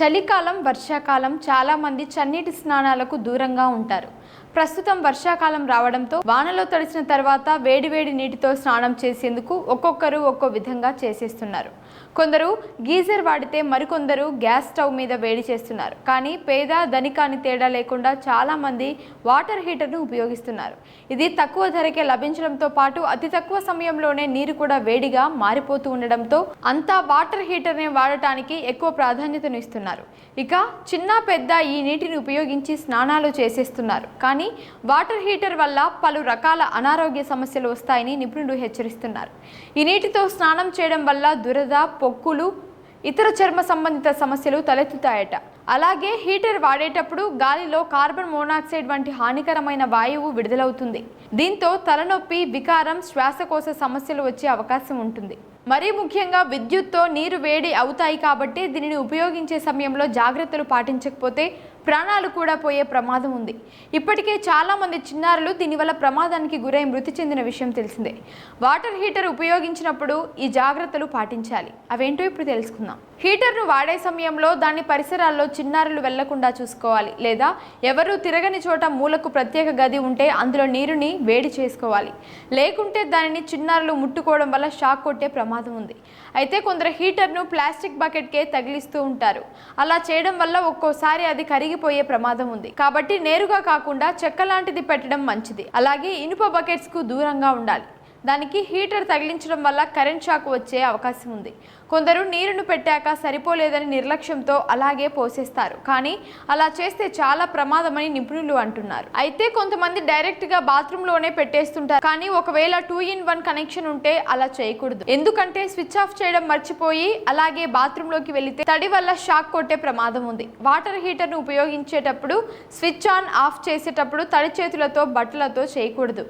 చలికాలం వర్షాకాలం చాలా మంది చన్నీటి స్నానాలకు దూరంగా ఉంటారు. ప్రస్తుతం వర్షాకాలం రావడంతో వానలో తడిసిన తర్వాత వేడివేడి నీటితో స్నానం చేసేందుకు ఒక్కొక్కరు ఒక్కో విధంగా చేసేస్తున్నారు. కొందరు గీజర్ వాడితే మరికొందరు గ్యాస్ స్టవ్ మీద వేడి చేస్తున్నారు. కానీ పేద ధనిక అని తేడా లేకుండా చాలామంది వాటర్ హీటర్ను ఉపయోగిస్తున్నారు. ఇది తక్కువ ధరకే లభించడంతో పాటు అతి తక్కువ సమయంలోనే నీరు కూడా వేడిగా మారిపోతూ ఉండడంతో అంతా వాటర్ హీటర్ని వాడటానికి ఎక్కువ ప్రాధాన్యతను ఇస్తున్నారు. ఇక చిన్న పెద్ద ఈ నీటిని ఉపయోగించి స్నానాలు చేసేస్తున్నారు. కానీ వాటర్ హీటర్ వల్ల పలు రకాల అనారోగ్య సమస్యలు వస్తాయని నిపుణులు హెచ్చరిస్తున్నారు. ఈ నీటితో స్నానం చేయడం వల్ల దురద పొక్కులు ఇతర చర్మ సంబంధిత సమస్యలు తలెత్తుతాయట. అలాగే హీటర్ వాడేటప్పుడు గాలిలో కార్బన్ మోనాక్సైడ్ వంటి హానికరమైన వాయువు విడుదలవుతుంది. దీంతో తలనొప్పి వికారం శ్వాసకోశ సమస్యలు వచ్చే అవకాశం ఉంటుంది. మరీ ముఖ్యంగా విద్యుత్తో నీరు వేడి అవుతాయి కాబట్టి దీనిని ఉపయోగించే సమయంలో జాగ్రత్తలు పాటించకపోతే ప్రాణాలు కూడా పోయే ప్రమాదం ఉంది. ఇప్పటికే చాలామంది చిన్నారులు దీనివల్ల ప్రమాదానికి గురై మృతి చెందిన విషయం తెలిసిందే. వాటర్ హీటర్ ఉపయోగించినప్పుడు ఈ జాగ్రత్తలు పాటించాలి. అవేంటో ఇప్పుడు తెలుసుకుందాం. హీటర్ను వాడే సమయంలో దాని పరిసరాల్లో చిన్నారులు వెళ్ళకుండా చూసుకోవాలి లేదా ఎవరు తిరగని చోట మూలకు ప్రత్యేక గది ఉంటే అందులో నీరుని వేడి చేసుకోవాలి. లేకుంటే దానిని చిన్నారులు ముట్టుకోవడం వల్ల షాక్ కొట్టే ప్రమాదం ప్రమాదం ఉంది. అయితే కొందరు హీటర్ను ప్లాస్టిక్ బకెట్కే తగిలిస్తూ ఉంటారు. అలా చేయడం వల్ల ఒక్కోసారి అది కరిగిపోయే ప్రమాదం ఉంది. కాబట్టి నేరుగా కాకుండా చెక్క లాంటిది పెట్టడం మంచిది. అలాగే ఇనుప బకెట్స్కు దూరంగా ఉండాలి. దానికి హీటర్ తగిలించడం వల్ల కరెంట్ షాక్ వచ్చే అవకాశం ఉంది. కొందరు నీరును పెట్టాక సరిపోలేదని నిర్లక్ష్యంతో అలాగే పోసేస్తారు. కానీ అలా చేస్తే చాలా ప్రమాదమని నిపుణులు అంటున్నారు. అయితే కొంతమంది డైరెక్ట్గా బాత్రూంలోనే పెట్టేస్తుంటారు. కానీ ఒకవేళ టూ ఇన్ వన్ కనెక్షన్ ఉంటే అలా చేయకూడదు. ఎందుకంటే స్విచ్ ఆఫ్ చేయడం మర్చిపోయి అలాగే బాత్రూంలోకి వెళితే తడి వల్ల షాక్ కొట్టే ప్రమాదం ఉంది. వాటర్ హీటర్ను ఉపయోగించేటప్పుడు స్విచ్ ఆన్ ఆఫ్ చేసేటప్పుడు తడి చేతులతో బట్టలతో చేయకూడదు.